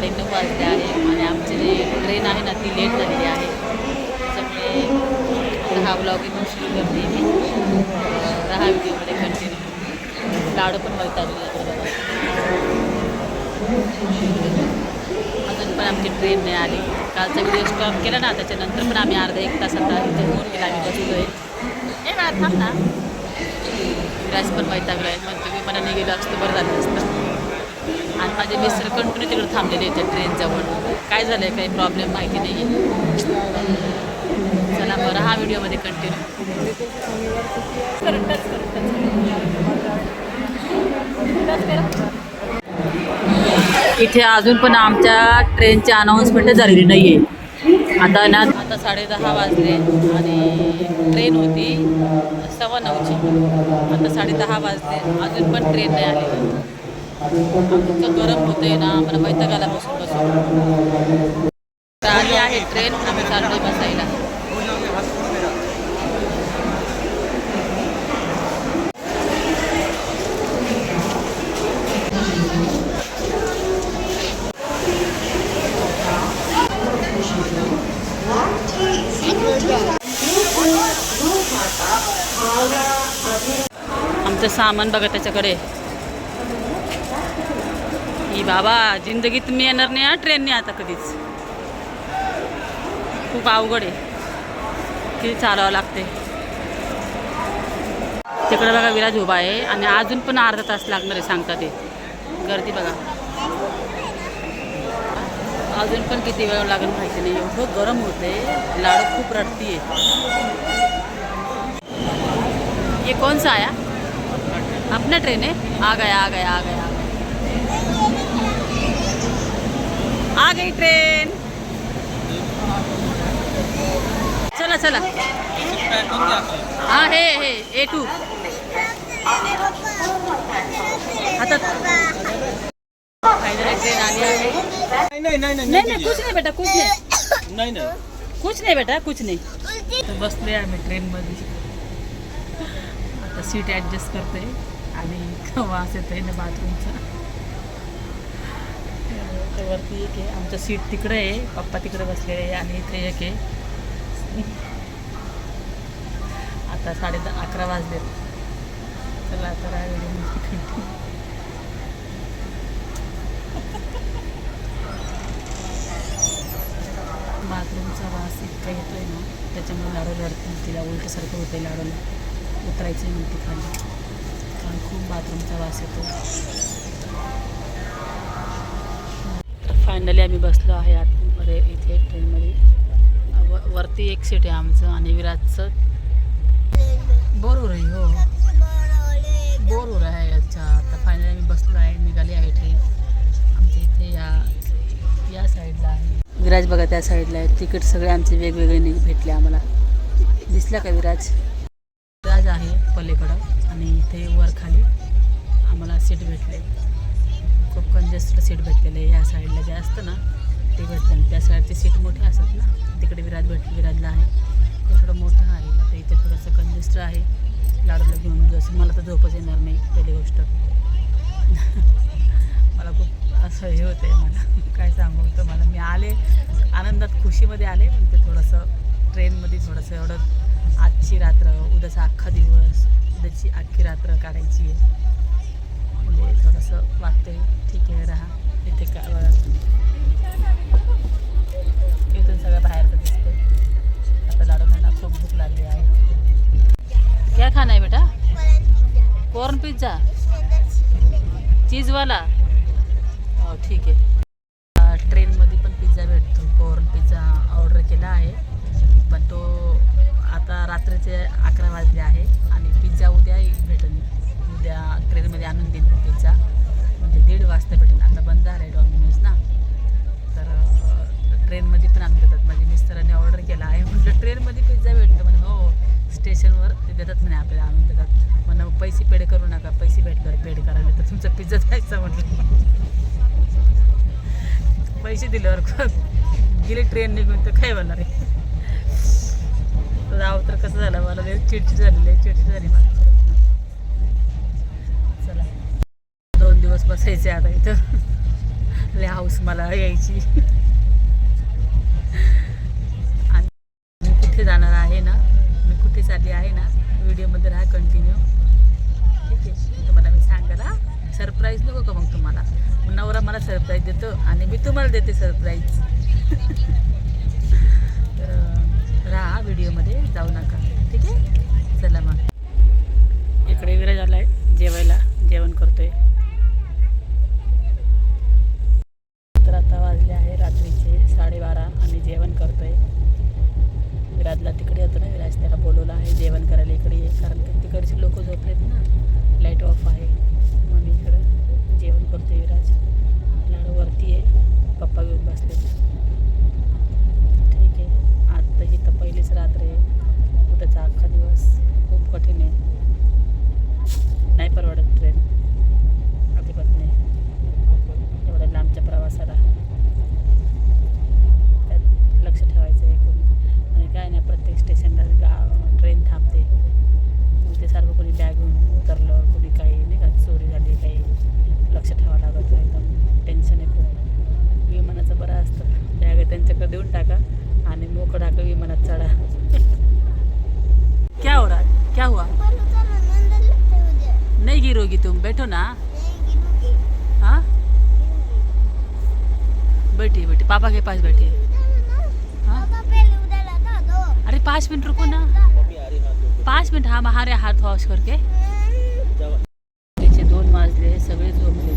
साडेनऊ वाजले आहे. आणि आमची जी ट्रेन आहे ना ती लेट झालेली आहे. त्याच्यामुळे हा ब्लॉग इथून सुरू करते मी. दहा राहा व्हिडिओमध्ये कंटिन्यू लाडू पण वैतागले इकडे अजून पण आमची ट्रेन नाही आली. कालचा व्हिडिओ स्टॉप केला ना त्याच्यानंतर पण आम्ही अर्धा एक तास आता इथे फोन केला आम्ही बसलो आहे ए मला थांब ना. विराज पण वैतागला आहे मग तुम्ही मनाने गेलो असतो बरं झालं असतं. आणि माझे मिस्टर कंटिन्यू तिकडे थांबलेले आहेत त्या ट्रेनजवळ. काय झालं आहे काही प्रॉब्लेम माहिती नाही आहे चला बरं हा व्हिडिओमध्ये कंटिन्यू इथे अजून पण आमच्या ट्रेनची अनाऊन्समेंट झालेली नाही आहे आता ना आता साडे दहा वाजले आणि ट्रेन होती सव्वा नऊची. आता साडे दहा वाजले. अजून पण ट्रेन नाही आली आमचं गरम होतंय ना मला वैतागाला बसून बसून. आली आहे ट्रेन आम्ही चाललोय बसायला. आमचं सामान बघा त्याच्याकडे. ही बाबा जिंदगीत मी येणार नाही हा ट्रेनने आता कधीच. खूप अवघड आहे. किती चालावं लागते तिकडे बघा विराज उभा आहे आणि अजून पण अर्धा तास लागणार आहे सांगता ते. गर्दी बघा. अजून पण किती वेळ लागेल माहिती नाही. एवढं गरम होते लाडू खूप रडती आहे ये कोणसा आया अपना ट्रेन है आ गया आ गया आ गया. आ गई ट्रेन चला चला. हाँ है है ए टू आता ट्रेन नहीं नहीं नहीं नाही नाही कुछ नाही बेटा कुछ नाही. नहीं नहीं. कुछ नाही बेटा कुछ नाही. तर बसले आम्ही ट्रेनमध्ये आता सीट ॲडजस्ट करते. आणि वास येतो आहे ना बाथरूमचा तर वरती एक आहे. आमचं सीट तिकडं आहे. पप्पा तिकडे बसलेले आहे आणि इथे एक आहे. आता साडे दहा अकरा वाजले चला आता व्हिडिओ बाथरूमचा वास इतका येतो आहे ना त्याच्यामुळे लाडू रडतील तिला उलटसारखं होतं आहे लाडूला. उतरायचं आहे म्हणते खाली. कारण खूप बाथरूमचा वास येतो. तर फायनली आम्ही बसलो आहे आतमध्ये इथे ट्रेनमध्ये व वरती एक सीट आहे आमचं आणि विराजचं. बोर आहे हो. बोर आहे अच्छा आता फायनली आम्ही बसलो आहे निघाली आहे ट्रेन आमच्या इथे या या साईडला आहे. विराज बघा त्या साईडला आहे. तिकीट सगळे आमचे वेगवेगळे नाही भेटले आम्हाला. दिसला का विराज? विराज आहे पलीकडं आणि इथे वर खाली आम्हाला सीट भेटले. खूप कंजेस्टेड सीट भेटलेले आहे ह्या साईडला जे असतं ना ते भेटलं त्या साईडचे सीट मोठे असतात ना तिकडे विराज भेट विराजला आहे. ते थोडं मोठं आहे आता इथे थोडंसं कंजेस्ट आहे. लाडूला घेऊन जसं मला तर झोपच येणार नाही पहिली गोष्ट. मला खूप असं हे होतं आहे मला. काय सांगू होतं मला मी आले आनंदात खुशीमध्ये आले पण ते थोडंसं ट्रेनमध्ये थोडंसं एवढं आजची रात्र उद्याचा अख्खा दिवस उद्याची अख्खी रात्र काढायची आहे. म्हणजे थोडंसं वाटतंय ठीक आहे राहा. इथे का इथून सगळं बाहेर तर दिसते आता लाडूला खूप भूक लागली आहे. क्या खाना आहे बेटा? कॉर्न पिझ्झा चीजवाला हो ठीक आहे. ट्रेनमध्ये पण पिझ्झा भेटतो. कॉर्न पिझ्झा ऑर्डर केला आहे. पण तो आता रात्रीचे अकरा वाजले आहे. उद्या ट्रेनमध्ये आणून देईन पिझ्झा म्हणजे दीड वाजता भेटेल आता बंद झालं आहे डॉमिनोज ना. तर ट्रेनमध्ये पण आणून देतात. माझ्या मिस्टरांनी ऑर्डर केला. आहे म्हटलं ट्रेनमध्ये पिझ्झा भेटतो. म्हणे हो स्टेशनवर ते देतात म्हणे आपल्याला आणून देतात. म्हणून मग पैसे पेड करू नका. पैसे भेटल्यावर पेड करायला तर तुमचा पिझ्झा जायचा म्हटलं. पैसे दिल्यावर क- गेली ट्रेन निघून तर काय होणार आहे? तर जावं तर कसं झालं? मला चिडची चिडचिड झालेली आहे चिडचिड झाली मला. दोन दिवस बसायचे आता इथं. लय हाऊस मला यायची. आणि मी कुठे जाणार आहे ना? मी कुठे चालली आहे ना? व्हिडिओमध्ये राहा कंटिन्यू ठीक आहे. तुम्हाला मी सांगायला सरप्राईज नको का मग तुम्हाला? नवरा मला सरप्राईज देतो आणि मी तुम्हाला देते सरप्राईज तर राहा व्हिडिओमध्ये जाऊ नका. ठीक आहे? चला मग. इकडे विराज आहे जेवायला. जेवण करतोय. त्याला बोलवलं आहे जेवण करायला इकडे ये. कारण की तिकडचे लोक झोपलेत ना. लाइट ऑफ आहे. मग मी इकडं. जेवण करतो विराज. लाडू वरती आहे. पप्पा घेऊन बसले मोकळं टाका विमानात चढा। क्या हो रहा है? क्या हुआ? नहीं गिरोगी तुम बैठो ना। हाँ? बैठी बैठी पापा के पास बैठी हाँ? अरे पाँच मिनट रुको ना। हाथ मिनिट हा महारे हात वॉश करके। दोन वाजले सगळे झोपले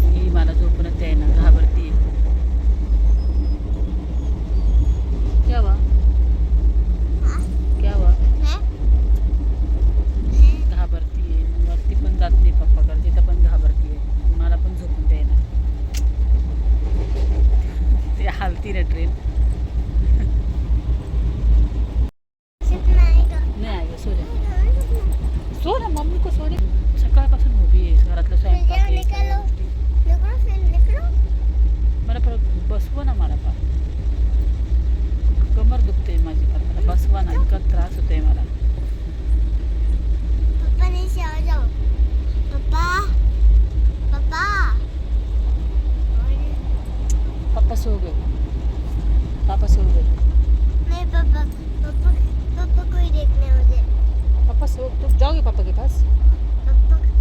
पापा के पास?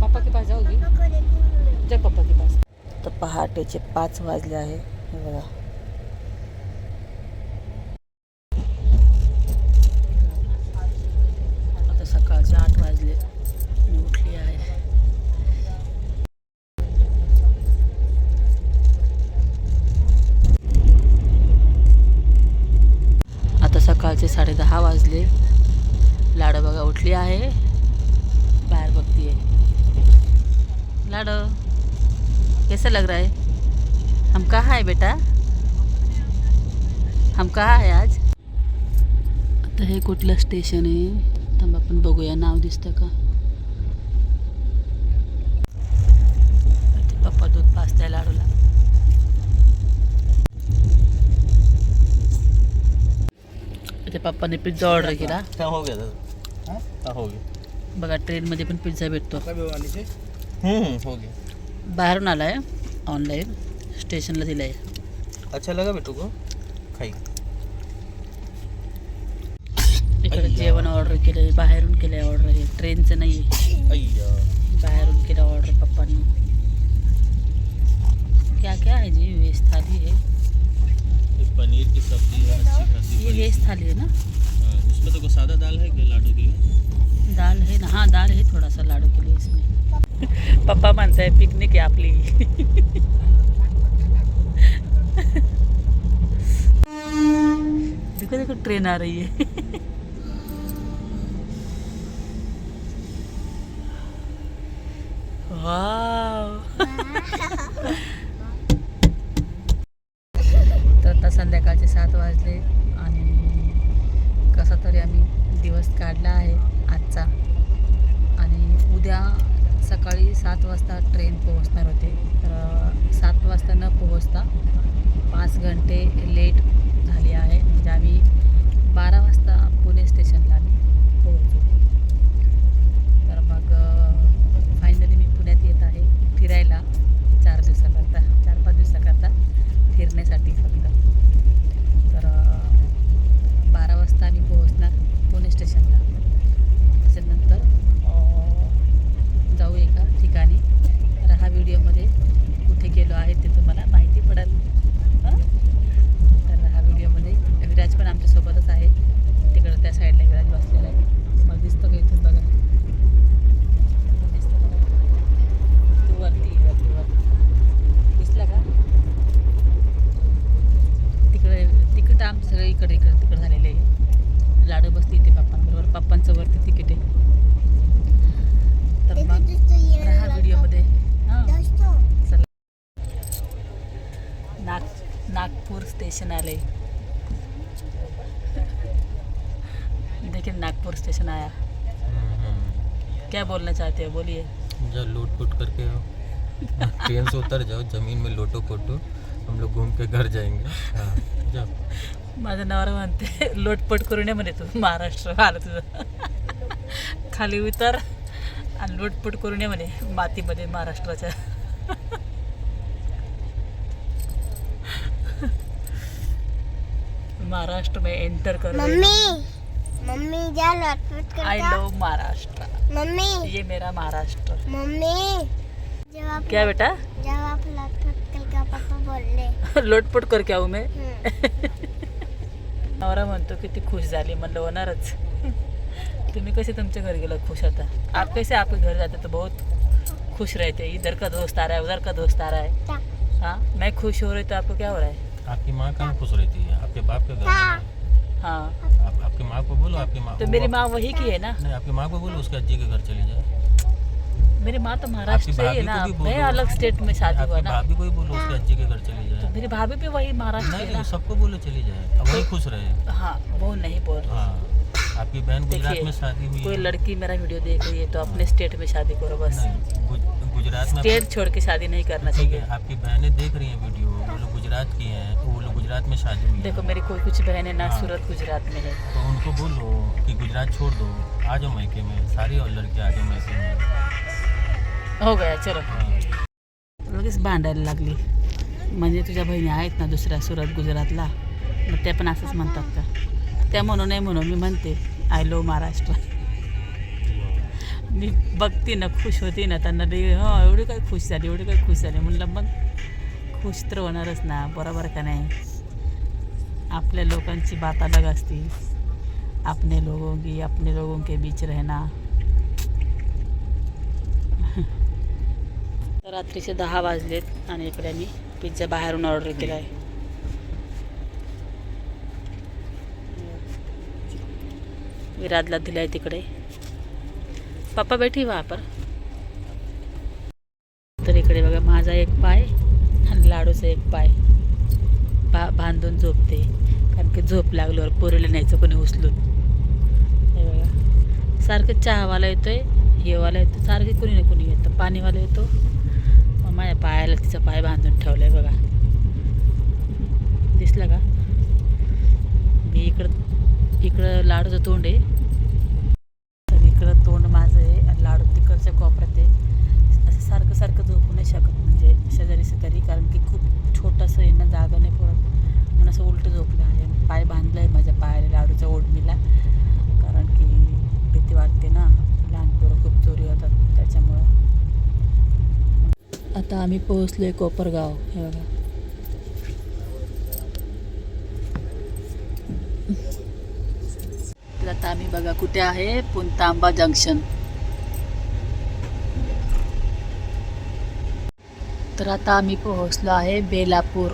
पापा के पास जाओगी जा पापा के पास। तर पहाटेचे पाच वाजले आहे. हे बघा आता सकाळचे आठ वाजले मी उठली आहे आता सकाळचे साडे दहा वाजले लाडो बघा उठली आहे बाहेर बघतीये लाडो कैसा लग रहा है हम कहाँ है बेटा? हम कहाँ है आज? आता हे कुठलं स्टेशन आहे? थांब आपण बघूया. नाव दिसतं का? इथे पप्पा दूध पाजताय लाडूला. इथे पप्पाने पिझ्झा ऑर्डर केला. हाँ हो गया. था हाँ हो गया. बघा ट्रेनमध्ये पण पिझ्झा भेटतो. हम्म हो गया. बाहेरून आला आहे ऑनलाईन स्टेशनला दिला आहे अच्छा लगा बेटू को खाई। इकडे जेवण ऑर्डर केलं आहे बाहेरून केलं आहे ऑर्डर हे ट्रेनचं नाही। आहे अय्या। बाहेरून केलं ऑर्डर पप्पांनी क्या क्या है जी वेज थाली है। ये पनीर की सब्ज़ी है अच्छी खासी ये वेज थाली है ना? हाँ, उसमें तो कोई सादा दाल है क्या लाडू के लिए? दाल है ना हाँ दाल है थोड़ा सा लाडू के लिए इसमें। पप्पा मानता है पिकनिक है आपली देखो देखो ट्रेन आ रही है। वाजता ट्रेन पोहोचणार होते. तर सात वाजता न पोहोचता पाच घंटे लेट झाली आहे. म्हणजे आम्ही बारा वाजता पुणे स्टेशनला आम्ही पोहोचू तर मग फायनली मी पुण्यात येत आहे. फिरायला चार दिवसाकरता चार पाच दिवसाकरता फिरण्यासाठी फक्त. तर बारा वाजता आम्ही पोहोचणार पुणे स्टेशनला स्टुडिओमध्ये कुठे गेलो आहे तिथं क्या बोलना चाहते हो? बोलिए। जा लोट पोट करके आओ। ट्रेन से उतर जाओ जमीन में लोटो पोटो। हम लोग घूम के घर जाएंगे। हाँ जाओ। माझं नवरा म्हणते लोटपट करू नये म्हणे तू महाराष्ट्र आलं तुझं खाली उतर आणि लोटपट करू नये म्हणे मातीमध्ये महाराष्ट्राच्या. महाराष्ट्र में एंटर कर मम्मी जा लटपट आई। Love Maharashtra mummy. ये मेरा महाराष्ट्र. मम्मी. जब आप क्या बेटा? जब आप लटपट करके पापा बोल रहे. लोटपट करके आऊ मैं. नवरा म्हणतो किती खुश झाली म्हणलं होणारच. तुम्ही कसे तुमच्या घर गेलं खुश होता आप कैसे आपके घर जाते तो बहुत खुश रहते. इधर का दोस्त आ रहा है उधर का दोस्त आ रहा है. हाँ मैं खुश हो रही तो आपको क्या हो रहा है? आपकी माँ कहाँ खुश रहती है? आपके बाप के घर हाँ। हाँ आप आपकी माँ को बोलो आपकी माँ तो मेरी माँ वही की है ना? नहीं आपकी माँ को बोलो उसके अज्जी के घर चली जाए। मेरी माँ तो महाराष्ट्र से ही है ना? मैं अलग स्टेट में शादी हुआ ना। भाभी को ही बोलो उसके अज्जी के घर चली तो मेरी भाभी भी वही महाराष्ट्र नहीं है ना? सबको बोलो चली जाए। अब वही खुश रहे। हाँ वो नहीं बोल रही। हाँ आपकी बहन गुजरात में शादी हुई कोई लड़की मेरा वीडियो देख रही है तो अपने स्टेट में शादी करो बस। गुजरात में स्टेट छोड़ के शादी नहीं करना चाहिए। आपकी बहनें देख रही हैं वीडियो वो लोग गुजरात की हैं वो लोग गुजरात में शादी हुई देखो मेरी कोई कुछ बहनें ना हाँ। सूरत गुजरात में है। तो उनको बोलो कि गुजरात छोड़ दो आ जाओ मैके में सारी और लड़के आ जाओ मैके में हो गया चलो। लगेच भांडायला लागली। म्हणजे तुझ्या बहिणी आहेत ना दुसऱ्या सुरत गुजरातला मग त्या पण असंच म्हणतात का त्या म्हणू नये म्हणून मी म्हणते आय लव महाराष्ट्र मी बघते ना खुश होते ना त्यांना रे हो एवढी काय खुश झाली एवढी काय खुश झाली. म्हणलं मग खुश तर होणारच ना बरोबर का नाही? आपल्या लोकांची बात अलग असती. अपने लोगों की, अपने लोगों के बीच रहना. रात्रीचे दहा वाजलेत आणि इकडे आम्ही पिझ्झा बाहेरून ऑर्डर केला आहे विराजला दिलाय तिकडे. पप्पा बैठी वहाँ पर. तर इकडे बघा, माझा एक पाय आणि लाडूचा एक पाय. बा बांधून झोपते. कारण की झोप लागल्यावर पोरीला न्यायचं कोणी उचलून. हे बघा. सारखं चहावाला येतो आहे हेवाला येतो सारखं कोणी ना कोणी येतं. पाणीवाला येतो. मग माझ्या पायाला तिचा पाय बांधून ठेवलाय बघा. दिसला का? मी इकडं इकडं लाडूचं तोंड आहे. तर इकडं तोंड माझं आहे आणि लाडू तिकडच्या कोपऱ्यात आहे. असं सारखं सारखं झोपू नाही शकत. म्हणजे शेजारी शेजारी कारण की खूप छोटंसं आहे ना जागा नाही पडत. म्हणून असं उलटं झोपलं आहे. पाय बांधलं आहे माझ्या पायाला लाडूच्या ओढणीला. कारण की भीती वाटते ना लहान पोरं खूप चोरी होतात त्याच्यामुळं. आता आम्ही पोहोचलो आहे कोपरगाव हे बघा. आता आम्ही बघा कुठे आहे पुंतांबा जंक्शन. तर आता आम्ही पोहोचलो आहे बेलापूर.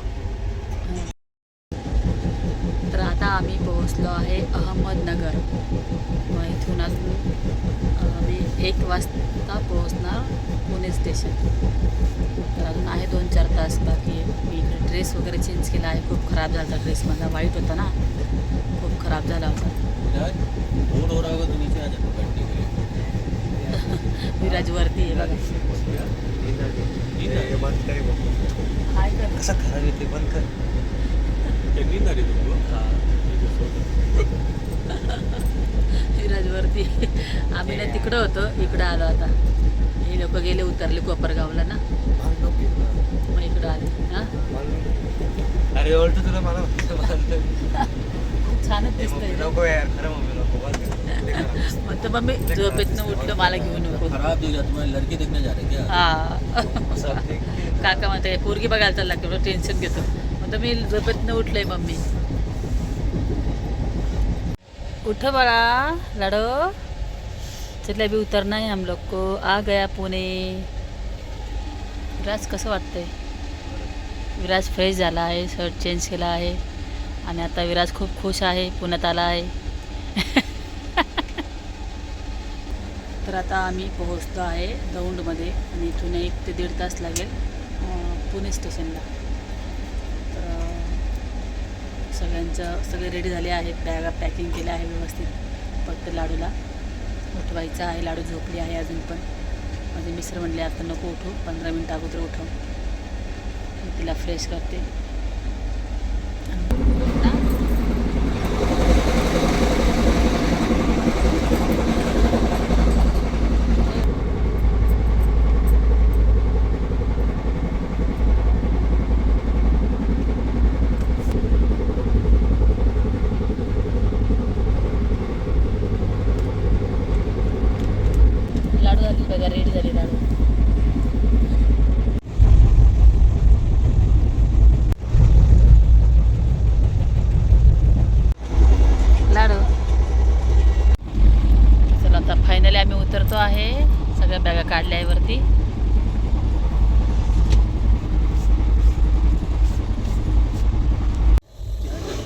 तर आता आम्ही पोहोचलो आहे अहमदनगर. मग इथून अजून आम्ही एक वाजता पोहोचणार पुणे स्टेशन तर अजून आहे दोन चार तास बाकी मी इकडे ड्रेस वगैरे चेंज केला आहे. खूप खराब झाला होता ड्रेस माझा वाईट होता ना. खूप खराब झाला होता मूड हो रहा होगा तो नीचे आ जाओ बैठने के विराज वरती कसा खराब येते बंद कर. नींद आली तुमको विराज वरती आम्ही ना तिकडं होतो इकडं आलो आता. हे लोक गेले उतरले कोपरगावला ना. मग इकडं आले. हां? अरे ओल्ट तुला मला छानच दिसतंय. नको यार खरं मम्मी नको म्हणतो मम्मी झोपेतनं उठलं मला घेऊ नको. खराब लड़के देखने जा रहे क्या हा. काका म्हणते पोरगी बघायला चालला की टेन्शन घेतो. म्हणतो मी झोपेतनं उठलंय मम्मी. उठ बड़ा लड़ो चले अभी उतरना है हम लोग को आ गया पुणे. विराज कसं वाटतंय? विराज फ्रेश झाला आहे शर्ट चेंज केला आहे. आणि आता विराज खूप खुश आहे पुण्यात आला आहे. तर आता आम्ही पोहोचतो आहे दौंडमध्ये आणि इथून एक ते दीड तास लागेल पुणे स्टेशनला. तर सगळ्यांचं सगळे रेडी झाले आहेत बॅगा पॅकिंग केल्या आहे व्यवस्थित फक्त लाडूला. उठवायचं आहे लाडू झोपली आहे अजून पण. माझे मिसर म्हणले आता नको उठू पंधरा मिनटं अगोदर उठव. मी तिला फ्रेश करते लाडू झाली बघा रेडी झाली लाडू लाडू चला आता फायनली आम्ही उतरतो आहे सगळ्या काढल्या आहे वरती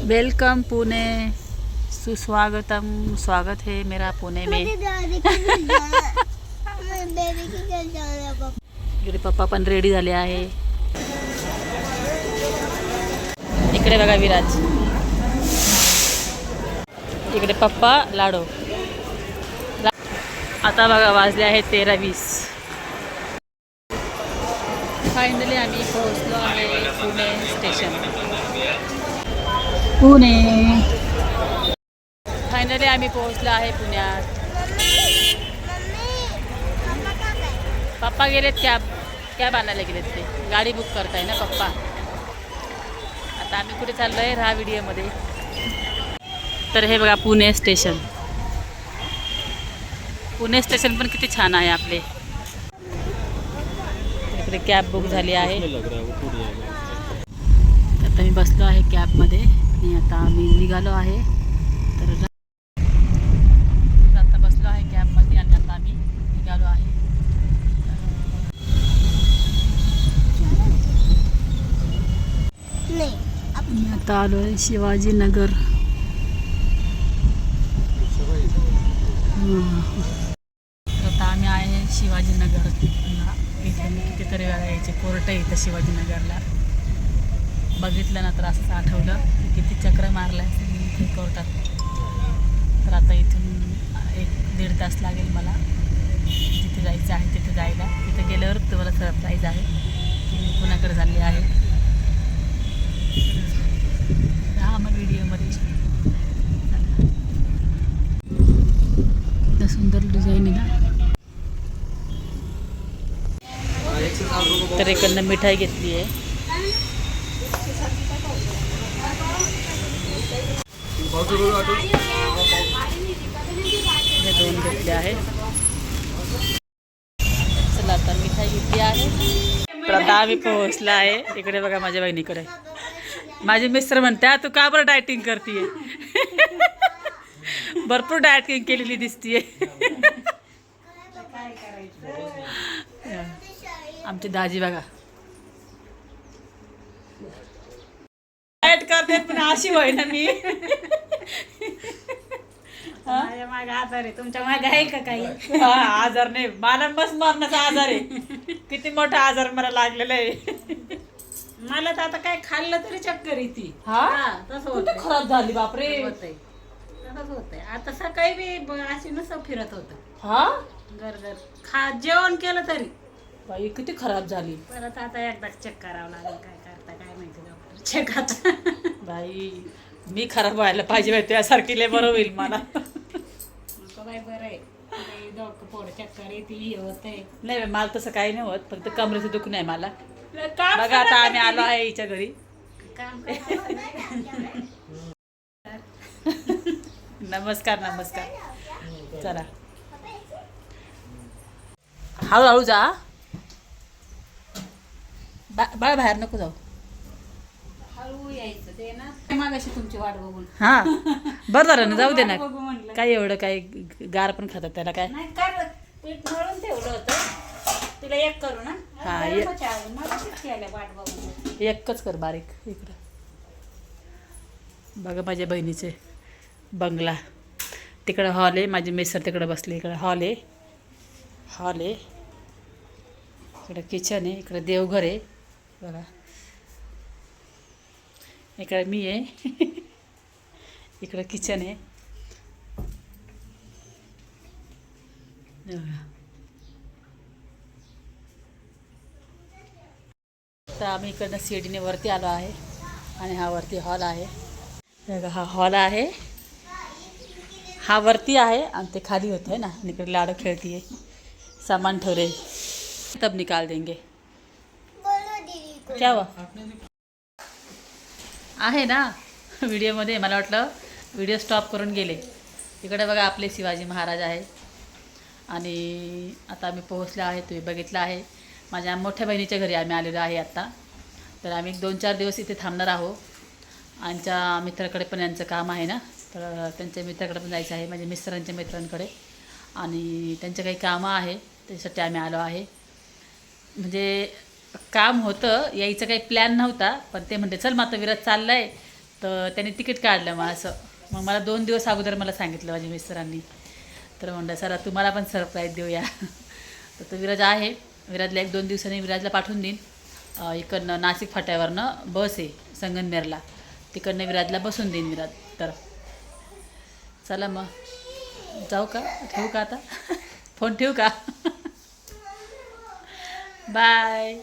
वेलकम पुणे. सुस्वागतम. स्वागत है मेरा पुणे में. इकडे पप्पा पण रेडी झाले आहे. इकडे बघा विराज. इकडे पप्पा लाडो. आता बघा वाजले आहेत तेरा वीस. फायनली आम्ही पोहोचलो आहे पुणे स्टेशन पुणे. फायनली आम्ही पोहोचलो आहे पुण्यात. पप्पा गेलेत कॅब कॅब आणायला गेलेत ते. गाडी बुक करताय ना पप्पा? आता आम्ही कुठे चाललो आहे राहा व्हिडिओमध्ये तर हे बघा पुणे स्टेशन पुणे स्टेशन पण किती छान आहे आपले. इकडे कॅब बुक झाली आहे. आता मी बसलो आहे कॅबमध्ये आणि आता आम्ही निघालो आहे. तर आता बसलो आहे कॅबमध्ये आणि आता आम्ही निघालो आहे. मी आता आलो आहे शिवाजीनगर तर आता आम्ही आहे शिवाजीनगर इथे मी कितीतरी वेळा यायचे. कोर्ट येतं इथं शिवाजीनगरला. बघितलं ना तर असंच आठवलं की किती चक्र मारलं आहे मी इथे कोर्टात. तर आता इथून एक दीड तास लागेल मला. जिथे जायचं आहे तिथे जायला. तिथे गेल्यावर तुम्हाला सरप्राईज आहे की मी कुणाकडे झाली आहे. हा मग व्हिडिओमध्ये इथं सुंदर डिझाईन आहे ना. तर इकडनं मिठाई घेतली आहे हे? दोन घेतले चला आता मिठाई घेतली आता इकडे बघा माझ्या बहिणीकडे. मिस्टर तू का बरं डायटिंग करते भरपूर डायटिंग आमची दाजी बघा. डाएट करते पण अशी होय ना मी. माझ्या मागे आजार आहे. तुमच्या मागे आहे का काही? हा, आजार नाही. मला मस्त मरणाचा आजार आहे. किती मोठा आजार मला लागलेला आहे. मला तर आता काय खाल्लं तरी चक्कर येते. हा? तसं कुठे होतंय. खराब झाली बापरे? होतंय. तसंच होतंय. आता सकाळी बी ब- अशी नुसतं फिरत होतं. हा? घर घर. खा जेवण केलं तरी. बाई किती खराब झाली. परत आता एकदा चेक करावं लागेल काय करता काय माहिती डॉक्टर चेक आता. बाई मी खराब व्हायला पाहिजे बाई तुझ्यासारखी लय बरं होईल मला. नको बाई बरं आहे. लई डोकं पोट चक्कर येते हे होतंय. नाही बाई, मला तसं काही नाही होत फक्त कमरेचं दुख नाही मला. बघा आता आम्ही आलो आहे हिच्या घरी. काम करावं. नमस्कार नमस्कार. चला. हळूहळू जा. बा बाळ बाहेर नको जाऊ. हळू यायचं ते ना. मागाशी तुमची वाट बघून. हा. बरं झालं ना जाऊ दे ना. बघू म्हणलं. काय एवढं काय गार पण खातात त्याला काय? नाही कर पीठ मळून ठेवलं होतं. तिला एक करू ना. हा, वाट बघून. एकच कर बारीक इकडं. बघा माझ्या बहिणीचे बंगला. तिकडं हॉल आहे माझे मिस्टर तिकडं बसले इकडं हॉल आहे. हॉल आहे. इकडं किचन आहे इकडं देवघर आहे. बघा इकडं मी आहे इकडं किचन आहे तर आम्ही इकडनं सीडीने वरती आलो आहे. आणि हा वरती हॉल आहे. बघा, हा हॉल आहे. हा वरती आहे आणि ते खाली होतं आहे ना? इकडे लाडू आहे सामान ठेवले तब निकाल देंगे. हुआ? आहे ना? व्हिडिओमध्ये मला वाटलं व्हिडिओ स्टॉप करून गेले. इकडे बघा आपले शिवाजी महाराज आहे आणि आता आम्ही पोहोचलो आहे तुम्ही बघितलं आहे. माझ्या मोठ्या बहिणीच्या घरी आम्ही आलेलो आहे आत्ता तर आम्ही एक दोन चार दिवस इथे थांबणार आहोत. आमच्या मित्राकडे पण यांचं काम आहे ना? तर त्यांच्या मित्राकडे पण जायचं आहे म्हणजे मिस्टरांच्या मित्रांकडे. आणि त्यांचे काही कामं आहे त्याच्यासाठी आम्ही आलो आहे. म्हणजे काम होतं यायचं काही प्लॅन नव्हता पण ते म्हणते चल माता विराज चाललं आहे तर त्याने तिकीट काढलं मग असं. मग मला दोन दिवस अगोदर मला सांगितलं माझ्या मिस्टरांनी. तर म्हणलं सर तुम्हाला पण सरप्राईज देऊया. तर तो विराज आहे. विराजला एक दोन दिवसांनी विराजला पाठवून देईन. इकडनं नाशिक फाट्यावरनं बस आहे संगमनेरला तिकडनं विराजला बसून देईन विराज. तर चला मग. जाऊ का? ठेवू का आता? फोन ठेवू का? बाय